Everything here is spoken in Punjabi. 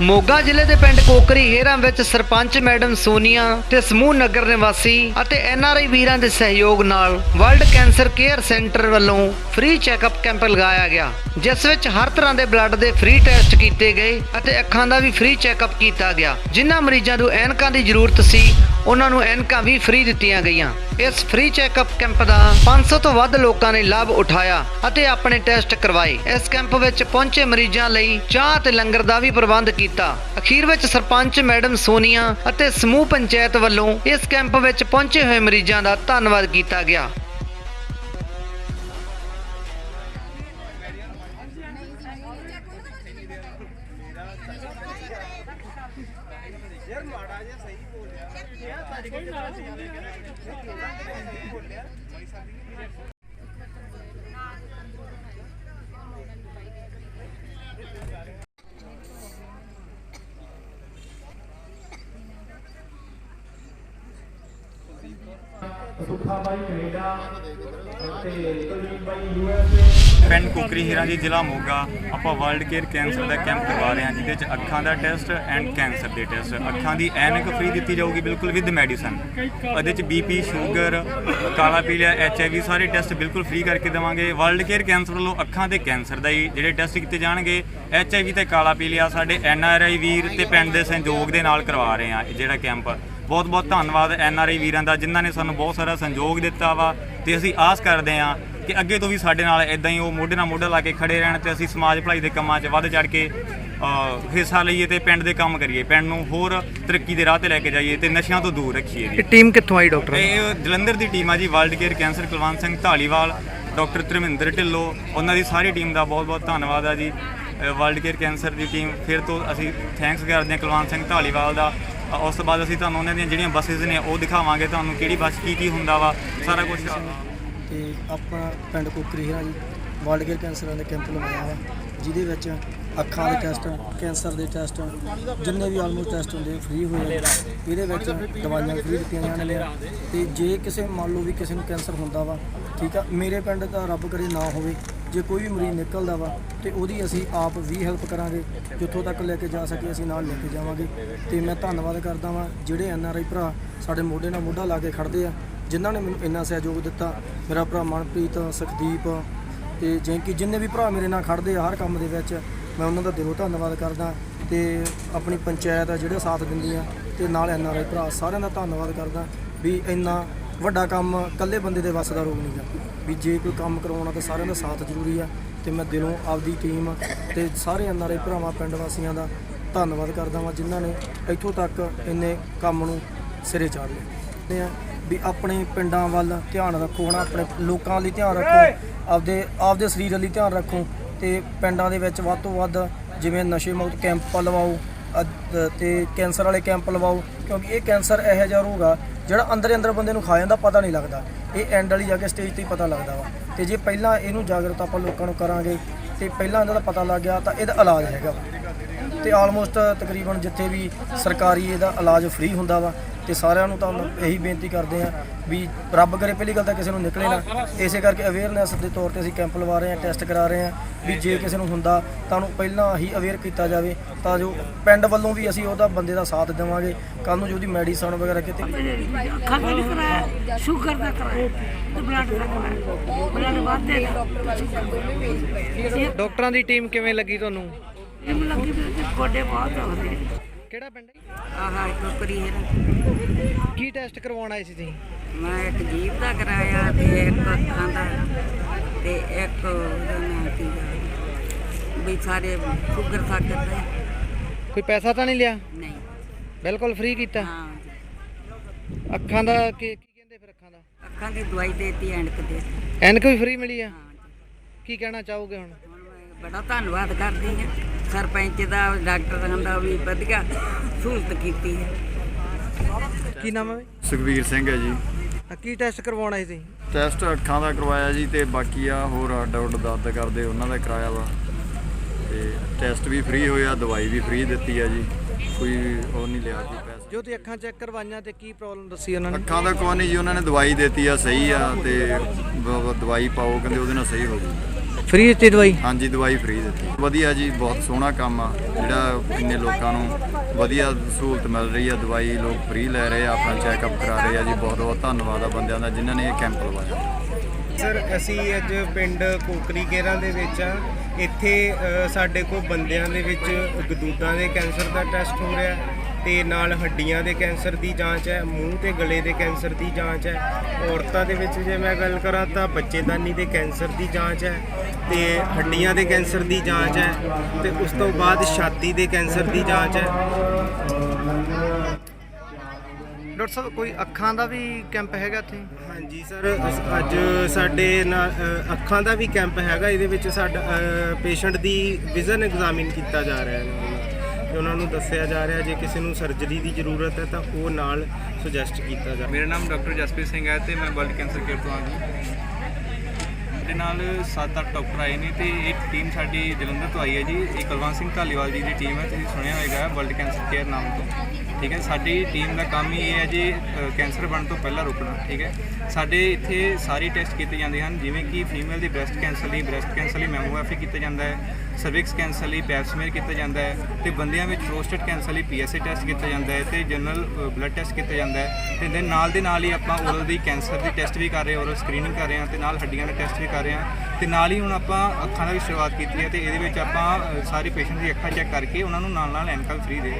ਮੋਗਾ ਜ਼ਿਲ੍ਹੇ ਦੇ ਪਿੰਡ ਕੋਕਰੀ ਹੇਰਾਂ ਵਿੱਚ ਸਰਪੰਚ ਮੈਡਮ ਸੋਨੀਆ ਤੇ ਸਮੂਹ ਨਗਰ ਨਿਵਾਸੀ ਅਤੇ ਐਨਆਰਆਈ ਵੀਰਾਂ ਦੇ ਸਹਿਯੋਗ ਨਾਲ ਵਰਲਡ ਕੈਂਸਰ ਕੇਅਰ ਸੈਂਟਰ ਵੱਲੋਂ ਫ੍ਰੀ ਚੈੱਕਅਪ ਕੈਂਪ ਲਗਾਇਆ ਗਿਆ, ਜਿਸ ਵਿੱਚ ਹਰ ਤਰ੍ਹਾਂ ਦੇ ਬਲੱਡ ਦੇ ਫ੍ਰੀ ਟੈਸਟ ਕੀਤੇ ਗਏ ਅਤੇ ਅੱਖਾਂ ਦਾ ਵੀ ਫ੍ਰੀ ਚੈੱਕਅਪ ਕੀਤਾ ਗਿਆ। ਜਿਨ੍ਹਾਂ ਮਰੀਜ਼ਾਂ ਨੂੰ ਐਨਕਾਂ ਦੀ ਜ਼ਰੂਰਤ ਸੀ, ਉਹਨਾਂ ਨੂੰ ਐਨਕਾਂ ਵੀ ਫ੍ਰੀ ਦਿੱਤੀਆਂ ਗਈਆਂ। ਇਸ ਫ੍ਰੀ ਚੈੱਕਅਪ ਕੈਂਪ ਦਾ 500 ਤੋਂ ਵੱਧ ਲੋਕਾਂ ਨੇ ਲਾਭ ਉਠਾਇਆ ਅਤੇ ਆਪਣੇ ਟੈਸਟ ਕਰਵਾਏ। ਇਸ ਕੈਂਪ ਵਿੱਚ ਪਹੁੰਚੇ ਮਰੀਜ਼ਾਂ ਲਈ ਚਾਹ ਤੇ ਲੰਗਰ ਦਾ ਵੀ ਪ੍ਰਬੰਧ ਕੀਤਾ ਕੀਤਾ। ਅਖੀਰ ਵਿੱਚ ਸਰਪੰਚ ਮੈਡਮ ਸੋਨੀਆ ਅਤੇ ਸਮੂਹ ਪੰਚਾਇਤ ਵੱਲੋਂ ਇਸ ਕੈਂਪ ਵਿੱਚ ਪਹੁੰਚੇ ਹੋਏ ਮਰੀਜ਼ਾਂ ਦਾ ਧੰਨਵਾਦ ਕੀਤਾ ਗਿਆ। ਸੁੱਖਾ ਬਾਈ ਕੈਨੇਡਾ ਤੇ ਕੁਲਦੀਪ ਬਾਈ ਯੂਐਸਏ ਪਿੰਡ ਕੁਕਰੀ ਹੀਰਾ ਜੀ, ਜ਼ਿਲ੍ਹਾ ਮੋਗਾ। ਆਪਾਂ ਵਰਲਡ ਕੇਅਰ ਕੈਂਸਰ ਦਾ ਕੈਂਪ ਕਰਵਾ ਰਹੇ ਹਾਂ, ਜਿਹਦੇ ਵਿੱਚ ਅੱਖਾਂ ਦਾ ਟੈਸਟ ਐਂਡ ਕੈਂਸਰ ਦੇ ਟੈਸਟ ਅੱਖਾਂ ਦੀ ਐਨਕ ਫ੍ਰੀ ਦਿੱਤੀ ਜਾਊਗੀ ਬਿਲਕੁਲ ਵਿਦ ਮੈਡੀਸਨ ਉਹਦੇ ਵਿੱਚ ਬੀਪੀ ਸ਼ੂਗਰ ਕਾਲਾ ਪੀਲੀਆ ਐਚਆਈਵੀ ਸਾਰੇ ਟੈਸਟ ਬਿਲਕੁਲ ਫ੍ਰੀ ਕਰਕੇ ਦੇਵਾਂਗੇ। ਵਰਲਡ ਕੇਅਰ ਕੈਂਸਰ ਵੱਲੋਂ ਅੱਖਾਂ ਦੇ ਕੈਂਸਰ ਦਾ ਹੀ ਜਿਹੜੇ ਟੈਸਟ ਕੀਤੇ ਜਾਣਗੇ ਐਚਆਈਵੀ ਤੇ ਕਾਲਾ ਪੀਲੀਆ ਸਾਡੇ ਐਨਆਰਆਈ ਵੀਰ ਤੇ ਪਿੰਡ ਦੇ ਸਹਿਯੋਗ ਦੇ ਨਾਲ ਕਰਵਾ ਰਹੇ ਹਾਂ, ਇਹ ਜਿਹੜਾ ਕੈਂਪ ਬਹੁਤ ਬਹੁਤ ਧੰਨਵਾਦ ਐਨਆਰਆਈ ਵੀਰਾਂ ਦਾ ਜਿਨ੍ਹਾਂ ਨੇ ਸਾਨੂੰ ਬਹੁਤ ਸਾਰਾ ਸੰਯੋਗ ਦਿੱਤਾ ਵਾ। ਤੇ ਅਸੀਂ ਆਸ ਕਰਦੇ ਹਾਂ ਕਿ ਅੱਗੇ ਤੋਂ ਵੀ ਸਾਡੇ ਨਾਲ ਇਦਾਂ ਹੀ ਉਹ ਮੋਢੇ ਨਾਲ ਮੋਢਾ ਲਾ ਕੇ ਖੜੇ ਰਹਿਣ ਤੇ ਅਸੀਂ ਸਮਾਜ ਭਲਾਈ ਦੇ ਕੰਮਾਂ 'ਚ ਵੱਧ ਚੜ ਕੇ ਹਿੱਸਾ ਲਈਏ ਤੇ ਪਿੰਡ ਦੇ ਕੰਮ ਕਰੀਏ। ਪਿੰਡ ਨੂੰ ਹੋਰ ਤਰੱਕੀ ਦੇ ਰਾਹ ਤੇ ਲੈ ਕੇ ਜਾਈਏ ਤੇ ਨਸ਼ਿਆਂ ਤੋਂ ਦੂਰ ਰੱਖੀਏ ਜੀ। ਇਹ ਟੀਮ ਕਿੱਥੋਂ ਆਈ ਡਾਕਟਰ? ਇਹ ਜਲੰਧਰ ਦੀ ਟੀਮ ਆ ਜੀ world care cancer Kulwant Singh Dhaliwal doctor Dharminder Dhillon. ਉਹਨਾਂ ਦੀ ਸਾਰੀ ਟੀਮ ਦਾ ਬਹੁਤ ਬਹੁਤ ਧੰਨਵਾਦ ਆ ਜੀ। ਵਰਲਡ ਕੇਅਰ ਕੈਂਸਰ ਦੀ ਟੀਮ ਫਿਰ ਤੋਂ ਅਸੀਂ ਥੈਂਕਸ ਕਰਦੇ ਹਾਂ ਕੁਲਵੰਤ ਸਿੰਘ ਢਾਲੀਵਾਲ ਦਾ। ਉਸ ਤੋਂ ਬਾਅਦ ਅਸੀਂ ਤੁਹਾਨੂੰ ਉਹਨਾਂ ਦੀਆਂ ਜਿਹੜੀਆਂ ਬੱਸਿਸ ਨੇ ਉਹ ਦਿਖਾਵਾਂਗੇ, ਤੁਹਾਨੂੰ ਕਿਹੜੀ ਬੱਸ ਕੀ ਕੀ ਹੁੰਦਾ ਵਾ, ਸਾਰਾ ਕੁਝ ਤੇ ਆਪਾਂ ਪਿੰਡ Kokri Hira ji, world care cancer ਦਾ ਕੈਂਪ ਲਗਾਇਆ ਵਾ, ਜਿਹਦੇ ਵਿੱਚ ਅੱਖਾਂ ਦੇ ਟੈਸਟ ਕੈਂਸਰ ਦੇ ਟੈਸਟ ਜਿੰਨੇ ਵੀ ਆਲਮੋਸਟ ਟੈਸਟ ਹੁੰਦੇ ਫ੍ਰੀ ਹੋਏ ਇਹਦੇ ਵਿੱਚ ਦਵਾਈਆਂ ਫ੍ਰੀ ਦਿੱਤੀਆਂ ਜਾਣਗੀਆਂ ਤੇ ਜੇ ਕਿਸੇ, ਮੰਨ ਲਓ ਵੀ ਕਿਸੇ ਨੂੰ ਕੈਂਸਰ ਹੁੰਦਾ ਵਾ, ਠੀਕ ਆ, ਮੇਰੇ ਪਿੰਡ ਦਾ ਰੱਬ ਕਰੇ ਨਾ ਹੋਵੇ ਜੇ ਕੋਈ ਵੀ ਮਰੀਜ਼ ਨਿਕਲਦਾ ਵਾ ਤੇ ਉਹਦੀ ਅਸੀਂ ਆਪ ਵੀ ਹੈਲਪ ਕਰਾਂਗੇ, ਜਿੱਥੋਂ ਤੱਕ ਲੈ ਕੇ ਜਾ ਸਕੇ ਅਸੀਂ ਨਾਲ ਲੈ ਕੇ ਜਾਵਾਂਗੇ। ਤੇ ਮੈਂ ਧੰਨਵਾਦ ਕਰਦਾ ਵਾਂ, ਜਿਹੜੇ ਐਨ ਆਰ ਆਈ ਭਰਾ ਸਾਡੇ ਮੋਢੇ ਨਾਲ ਮੋਢਾ ਲਾ ਕੇ ਖੜਦੇ ਆ, ਜਿਨ੍ਹਾਂ ਨੇ ਮੈਨੂੰ ਇੰਨਾ ਸਹਿਯੋਗ ਦਿੱਤਾ। ਮੇਰਾ ਭਰਾ ਮਨਪ੍ਰੀਤ, ਸੁਖਦੀਪ ਤੇ ਜੈਂਕੀ, ਜਿੰਨੇ ਵੀ ਭਰਾ ਮੇਰੇ ਨਾਲ ਖੜਦੇ ਆ ਹਰ ਕੰਮ ਦੇ ਵਿੱਚ, ਮੈਂ ਉਹਨਾਂ ਦਾ ਦਿਲੋਂ ਧੰਨਵਾਦ ਕਰਦਾ ਤੇ ਆਪਣੀ ਪੰਚਾਇਤ ਆ, ਜਿਹੜੇ ਸਾਥ ਦਿੰਦੀ ਆ ਤੇ ਨਾਲ ਐਨ ਆਰ ਆਈ ਭਰਾ ਸਾਰਿਆਂ ਦਾ ਧੰਨਵਾਦ ਕਰਦਾ ਵੀ ਇੰਨਾ ਵੱਡਾ ਕੰਮ ਇਕੱਲੇ ਬੰਦੇ ਦੇ ਵੱਸ ਦਾ ਰੋਗ ਹੈ ਵੀ ਜੇ ਕੋਈ ਕੰਮ ਕਰਵਾਉਣਾ ਤਾਂ ਸਾਰਿਆਂ ਦਾ ਸਾਥ ਜ਼ਰੂਰੀ ਆ ਤੇ ਮੈਂ ਦਿਲੋਂ ਆਪਦੀ ਟੀਮ ਤੇ ਸਾਰੇ ਐਨ ਆਰ ਆਈ ਭਰਾਵਾਂ, ਪਿੰਡ ਵਾਸੀਆਂ ਦਾ ਧੰਨਵਾਦ ਕਰਦਾ ਵਾਂ, ਜਿਨ੍ਹਾਂ ਨੇ ਇੱਥੋਂ ਤੱਕ ਇੰਨੇ ਕੰਮ ਨੂੰ ਸਿਰੇ ਚਾੜ ਲਿਆ ਵੀ ਆਪਣੇ ਪਿੰਡਾਂ ਵੱਲ ਧਿਆਨ ਰੱਖੋ ਨਾ ਆਪਣੇ ਲੋਕਾਂ ਲਈ ਧਿਆਨ ਰੱਖੋ, ਆਪਦੇ ਆਪਦੇ ਸਰੀਰ ਲਈ ਧਿਆਨ ਰੱਖੋ ਤੇ ਪਿੰਡਾਂ ਦੇ ਵਿੱਚ ਵੱਧ ਤੋਂ ਵੱਧ ਜਿਵੇਂ ਨਸ਼ੇ ਮੁਕਤ ਕੈਂਪ ਲਵਾਓ ਅ- ਤੇ ਕੈਂਸਰ ਵਾਲੇ ਕੈਂਪ ਲਵਾਓ, ਕਿਉਂਕਿ ਇਹ ਕੈਂਸਰ ਇਹੋ ਜਿਹਾ ਰੋਗ ਆ ਜਿਹੜਾ ਅੰਦਰ ਅੰਦਰ ਬੰਦੇ ਨੂੰ ਖਾ ਜਾਂਦਾ, ਪਤਾ ਨਹੀਂ ਲੱਗਦਾ। ਇਹ ਐਂਡ ਵਾਲੀ ਜਾ ਕੇ ਸਟੇਜ ਤੇ ਹੀ ਪਤਾ ਲੱਗਦਾ ਵਾ। ਤੇ ਜੇ ਪਹਿਲਾਂ ਇਹਨੂੰ ਜਾਗਰੂਕ ਆਪਾਂ ਲੋਕਾਂ ਨੂੰ ਕਰਾਂਗੇ, ਤੇ ਪਹਿਲਾਂ ਇਹਨਾਂ ਦਾ ਪਤਾ ਲੱਗ ਗਿਆ, ਤਾਂ ਇਹਦਾ ਇਲਾਜ ਹੈਗਾ ਵਾ। ਤੇ ਆਲਮੋਸਟ ਤਕਰੀਬਨ ਜਿੱਥੇ ਵੀ ਸਰਕਾਰੀ ਇਹਦਾ ਇਲਾਜ ਫ੍ਰੀ ਹੁੰਦਾ ਵਾ ਤੇ ਸਾਰਿਆਂ ਨੂੰ ਤਾਂ ਇਹੀ ਬੇਨਤੀ ਕਰਦੇ ਆ ਵੀ ਰੱਬ ਕਰੇ ਪਹਿਲੀ ਗੱਲ ਤਾਂ ਕਿਸੇ ਨੂੰ ਨਿਕਲੇ ਨਾ। ਇਸੇ ਕਰਕੇ ਅਵੇਅਰਨੈਸ ਦੇ ਤੌਰ ਤੇ ਅਸੀਂ ਕੈਂਪ ਲਵਾ ਰਹੇ ਆ ਟੈਸਟ ਕਰਾ ਰਹੇ ਆ ਵੀ ਜੇ ਕਿਸੇ ਨੂੰ ਹੁੰਦਾ ਤਾਂ ਉਹਨੂੰ ਪਹਿਲਾਂ ਹੀ ਅਵੇਅਰ ਕੀਤਾ ਜਾਵੇ ਤਾਂ ਜੋ ਪਿੰਡ ਵੱਲੋਂ ਵੀ ਅਸੀਂ ਉਹਦਾ ਬੰਦੇ ਦਾ ਸਾਥ ਦੇਵਾਂਗੇ। ਕੱਲ ਨੂੰ ਜੋ ਉਹਦੀ ਮੈਡੀਸਨ ਵਗੈਰਾ ਕਿਤੇ ਅੱਖਾਂ ਦਾ ਨਹੀਂ ਕਰਾਇਆ ਸ਼ੂਗਰ ਦਾ ਕਰਾਇਆ ਤੇ ਬਲੱਡ ਦਾ ਕਰਾਇਆ ਬਲੱਡ ਵਾਧੇ ਦਾ ਡਾਕਟਰਾਂ ਦੀ ਟੀਮ ਕਿਵੇਂ ਲੱਗੀ ਤੁਹਾਨੂੰ? ਇਹ ਮੈਨੂੰ ਲੱਗੀ ਵੀ ਇਹਦੇ ਗੋਡੇ ਬਹੁਤ ਹੋਦੇ ਕਿਹੜਾ ਪਿੰਡ ਹੈ ਆਹਾ ਕੋਕਰੀ ਹੈ ਕੀ ਟੈਸਟ ਕਰਵਾਉਣ ਆਏ ਸੀ ਤੁਸੀਂ? ਮੈਂ ਇੱਕ ਜੀਭ ਦਾ ਕਰਾਇਆ ਤੇ ਇੱਕ ਅੱਖਾਂ ਦਾ ਤੇ ਇੱਕ ਉਹਦਾ ਨਾਂ ਆ, ਵੀ ਸਾਰੇ ਸ਼ੂਗਰ ਸਾਕਰ ਦਾ ਕੋਈ ਪੈਸਾ ਤਾਂ ਨਹੀਂ ਲਿਆ? ਨਹੀਂ। ਬਿਲਕੁਲ ਫ੍ਰੀ ਕੀਤਾ? ਹਾਂ। ਅੱਖਾਂ ਦਾ ਕੀ ਕੀ ਕਹਿੰਦੇ ਫਿਰ ਅੱਖਾਂ ਦਾ? ਅੱਖਾਂ ਦੀ ਦਵਾਈ ਦੇਤੀ ਐਨਕ ਦੇ। ਐਨਕ ਵੀ ਫ੍ਰੀ ਮਿਲੀ ਆ? ਹਾਂ। ਕੀ ਕਹਿਣਾ ਚਾਹੋਗੇ ਹੁਣ? ਹੁਣ ਮੈਂ ਬੜਾ ਧੰਨਵਾਦ ਕਰਦੀ ਹਾਂ। ਸਰਪੰਚ ਦਾ ਡਾਕਟਰਾਂ ਦਾ ਵੀ ਵਧੀਆ ਸਹੂਲਤ ਕੀਤੀ ਹੈ। ਕੀ ਨਾਮ ਹੈ ਸੁਖਵੀਰ ਸਿੰਘ ਹੈ ਜੀ। ਆ ਕੀ ਟੈਸਟ ਕਰਵਾਉਣ ਆਏ ਸੀ ਟੈਸਟ ਅੱਖਾਂ ਦਾ ਕਰਵਾਇਆ ਜੀ ਤੇ ਬਾਕੀ ਆ ਹੋਰ ਅੱਡ ਉੱਡ ਦਰਦ ਕਰਦੇ ਉਹਨਾਂ ਦਾ ਕਰਾਇਆ ਵਾ। ਤੇ ਟੈਸਟ ਵੀ ਫ੍ਰੀ ਹੋਇਆ ਦਵਾਈ ਵੀ ਫ੍ਰੀ ਦਿੱਤੀ ਆ ਜੀ। ਕੋਈ ਉਹ ਨਹੀਂ ਲਿਆ ਜੀ ਪੈਸਾ। ਜੋ ਤੁਸੀਂ ਅੱਖਾਂ ਚੈੱਕ ਕਰਵਾਈਆਂ ਤੇ ਕੀ ਪ੍ਰੋਬਲਮ ਦੱਸੀ ਉਹਨਾਂ ਨੇ? ਅੱਖਾਂ ਦਾ ਕੋਈ ਨਹੀਂ ਜੀ ਉਹਨਾਂ ਨੇ ਦਵਾਈ ਦਿੱਤੀ ਆ ਸਹੀ ਆ ਤੇ ਦਵਾਈ ਪਾਓ ਕਹਿੰਦੇ ਉਹਦੇ ਨਾਲ ਸਹੀ ਹੋ ਜੂ ਫ੍ਰੀ ਦਿੱਤੀ ਦਵਾਈ? ਹਾਂਜੀ ਦਵਾਈ ਫ੍ਰੀ ਦਿੱਤੀ। ਵਧੀਆ ਜੀ ਬਹੁਤ ਸੋਹਣਾ ਕੰਮ ਆ। ਜਿਹੜਾ ਇੰਨੇ ਲੋਕਾਂ ਨੂੰ ਵਧੀਆ ਸਹੂਲਤ ਮਿਲ ਰਹੀ ਆ ਦਵਾਈ ਲੋਕ ਫ੍ਰੀ ਲੈ ਰਹੇ ਆ ਆਪਣਾ ਚੈੱਕਅਪ ਕਰਾ ਰਹੇ ਆ ਜੀ। ਬਹੁਤ ਬਹੁਤ ਧੰਨਵਾਦ ਆ ਬੰਦਿਆਂ ਦਾ ਜਿਨ੍ਹਾਂ ਨੇ ਇਹ ਕੈਂਪ ਲਵਾਇਆ। ਸਰ ਅਸੀਂ ਅੱਜ ਪਿੰਡ ਕੋਕਰੀ ਕੇਰਾਂ ਦੇ ਵਿੱਚ ਆ। ਇੱਥੇ ਸਾਡੇ ਕੋਲ ਬੰਦਿਆਂ ਦੇ ਵਿੱਚ ਗਦੂਦਾਂ ਦੇ ਕੈਂਸਰ ਦਾ ਟੈਸਟ ਹੋ ਰਿਹਾ ਤੇ ਨਾਲ ਹੱਡੀਆਂ ਦੇ ਕੈਂਸਰ ਦੀ ਜਾਂਚ ਹੈ ਮੂੰਹ ਤੇ ਗਲੇ ਦੇ ਕੈਂਸਰ ਦੀ ਜਾਂਚ ਹੈ। ਔਰਤਾਂ ਦੇ ਵਿੱਚ ਜੇ ਮੈਂ ਗੱਲ ਕਰਾਂ ਤਾਂ ਬੱਚੇਦਾਨੀ ਦੇ ਕੈਂਸਰ ਦੀ ਜਾਂਚ ਹੈ। ਤੇ ਹੱਡੀਆਂ ਦੇ ਕੈਂਸਰ ਦੀ ਜਾਂਚ ਹੈ ਤੇ ਉਸ ਤੋਂ ਬਾਅਦ ਛਾਤੀ ਦੇ ਕੈਂਸਰ ਦੀ ਜਾਂਚ ਹੈ। ਡਾਕਟਰ ਸਾਹਿਬ ਕੋਈ ਅੱਖਾਂ ਦਾ ਵੀ ਕੈਂਪ ਹੈਗਾ ਇੱਥੇ? ਹਾਂਜੀ ਸਰ ਅਸ- ਅੱਜ ਸਾਡੇ ਨਾਲ ਅ, ਅੱਖਾਂ ਦਾ ਵੀ ਕੈਂਪ ਹੈਗਾ ਇਹਦੇ ਵਿੱਚ ਸਾਡਾ ਪੇਸ਼ੈਂਟ ਦੀ ਵਿਜ਼ਨ ਐਗਜ਼ਾਮਿਨ ਕੀਤਾ ਜਾ ਰਿਹਾ ਹੈ। ਤੇ ਉਹਨਾਂ ਨੂੰ ਦੱਸਿਆ ਜਾ ਰਿਹਾ ਜੇ ਕਿਸੇ ਨੂੰ ਸਰਜਰੀ ਦੀ ਜ਼ਰੂਰਤ ਹੈ ਤਾਂ ਉਹ ਨਾਲ ਸੁਜੈਸਟ ਕੀਤਾ ਜਾ ਮੇਰਾ ਨਾਮ ਡਾਕਟਰ ਜਸਪ੍ਰੀਤ ਸਿੰਘ ਹੈ ਤੇ ਮੈਂ ਵਰਲਡ ਕੈਂਸਰ ਕੇਅਰ ਤੋਂ ਆ ਜੀ। ਮੇਰੇ ਨਾਲ 7-8 ਡਾਕਟਰ ਆਏ ਨੇ ਤੇ ਇੱਕ ਟੀਮ ਸਾਡੀ ਜਲੰਧਰ ਤੋਂ ਆਈ ਹੈ ਜੀ। ਇਹ ਕੁਲਵੰਤ ਸਿੰਘ ਢਾਲੀਵਾਲ ਜੀ ਦੀ ਟੀਮ ਹੈ, ਤੁਸੀਂ ਸੁਣਿਆ ਹੋਵੇਗਾ ਵਰਲਡ ਕੈਂਸਰ ਕੇਅਰ ਨਾਮ ਤੋਂ। ਠੀਕ ਹੈ, ਸਾਡੀ ਟੀਮ ਦਾ ਕੰਮ ਹੀ ਇਹ ਹੈ ਜੀ ਕੈਂਸਰ ਬਣਨ ਤੋਂ ਪਹਿਲਾਂ ਰੋਕਣਾ, ਠੀਕ ਹੈ। ਸਾਡੇ ਇੱਥੇ ਸਾਰੇ ਟੈਸਟ ਕੀਤੇ ਜਾਂਦੇ ਹਨ, ਜਿਵੇਂ ਕਿ ਫੀਮੇਲ ਦੀ ਬ੍ਰੈਸਟ ਕੈਂਸਰ ਲਈ ਬ੍ਰੈਸਟ ਕੈਂਸਰ ਲਈ ਮੈਮੋਗ੍ਰਾਫੀ ਕੀਤਾ ਜਾਂਦਾ ਹੈ ਸਰਵਿਕਸ ਕੈਂਸਰ ਲਈ ਪੈਪਸਮੀਅਰ ਕੀਤਾ ਜਾਂਦਾ ਹੈ, ਤੇ ਬੰਦਿਆਂ ਵਿੱਚ ਪ੍ਰੋਸਟੇਟ ਕੈਂਸਰ ਲਈ ਪੀਐਸਏ ਟੈਸਟ ਕੀਤਾ ਜਾਂਦਾ ਹੈ, ਤੇ ਜਨਰਲ ਬਲੱਡ ਟੈਸਟ ਕੀਤਾ ਜਾਂਦਾ ਹੈ, ਤੇ then ਨਾਲ ਦੇ ਨਾਲ ਹੀ ਆਪਾਂ ਓਰਲ ਦੀ ਕੈਂਸਰ ਦੀ ਟੈਸਟ ਵੀ ਕਰ ਰਹੇ ਹਾਂ ਓਰਲ ਸਕਰੀਨਿੰਗ ਕਰ ਰਹੇ ਹਾਂ, ਤੇ ਨਾਲ ਹੱਡੀਆਂ ਦਾ ਟੈਸਟ ਵੀ ਕਰ ਰਹੇ ਹਾਂ, ਤੇ ਨਾਲ ਹੀ ਹੁਣ ਆਪਾਂ ਅੱਖਾਂ ਦਾ ਵੀ ਸ਼ੁਰੂਆਤ ਕੀਤੀ ਹੈ, ਤੇ ਇਹਦੇ ਵਿੱਚ ਆਪਾਂ ਸਾਰੇ ਪੇਸ਼ੈਂਟ ਦੀ ਅੱਖਾਂ ਚੈੱਕ ਕਰਕੇ ਉਹਨਾਂ ਨੂੰ ਨਾਲ ਨਾਲ ਐਨਕਾਂ ਫ੍ਰੀ ਦੇ